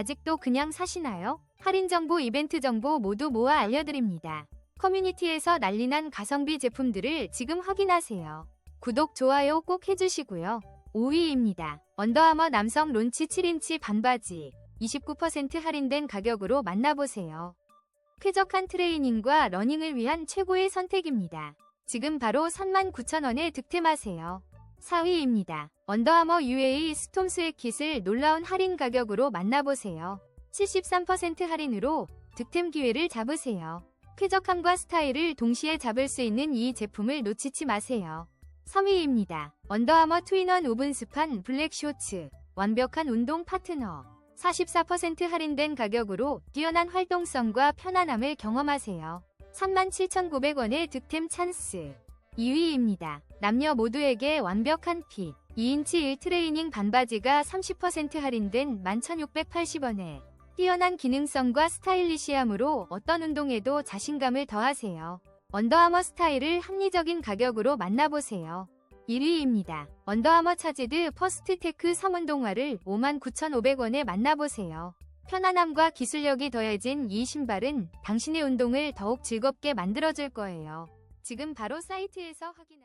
아직도 그냥 사시나요? 할인 정보, 이벤트 정보 모두 모아 알려드립니다. 커뮤니티에서 난리난 가성비 제품들을 지금 확인하세요. 구독, 좋아요 꼭 해주시고요. 5위입니다. 언더아머 남성 론치 7인치 반바지 29% 할인된 가격으로 만나보세요. 쾌적한 트레이닝과 러닝을 위한 최고의 선택입니다. 지금 바로 39,000원에 득템하세요. 4위입니다. 언더아머 UA 스톰 스웨킷을 놀라운 할인 가격으로 만나보세요. 73% 할인으로 득템 기회를 잡으세요. 쾌적함과 스타일을 동시에 잡을 수 있는 이 제품을 놓치지 마세요. 3위입니다. 언더아머 트윈원 오븐 스판 블랙 쇼츠 완벽한 운동 파트너 44% 할인된 가격으로 뛰어난 활동성과 편안함을 경험하세요. 37,900원의 득템 찬스 2위입니다. 남녀 모두에게 완벽한 핏 2인치 1 트레이닝 반바지가 30% 할인된 11,680원에 뛰어난 기능성과 스타일리시함으로 어떤 운동에도 자신감을 더하세요. 언더아머 스타일을 합리적인 가격으로 만나보세요. 1위입니다. 언더아머 차지드 퍼스트 테크 3운동화를 59,500원에 만나보세요. 편안함과 기술력이 더해진 이 신발은 당신의 운동을 더욱 즐겁게 만들어줄 거예요. 지금 바로 사이트에서 확인하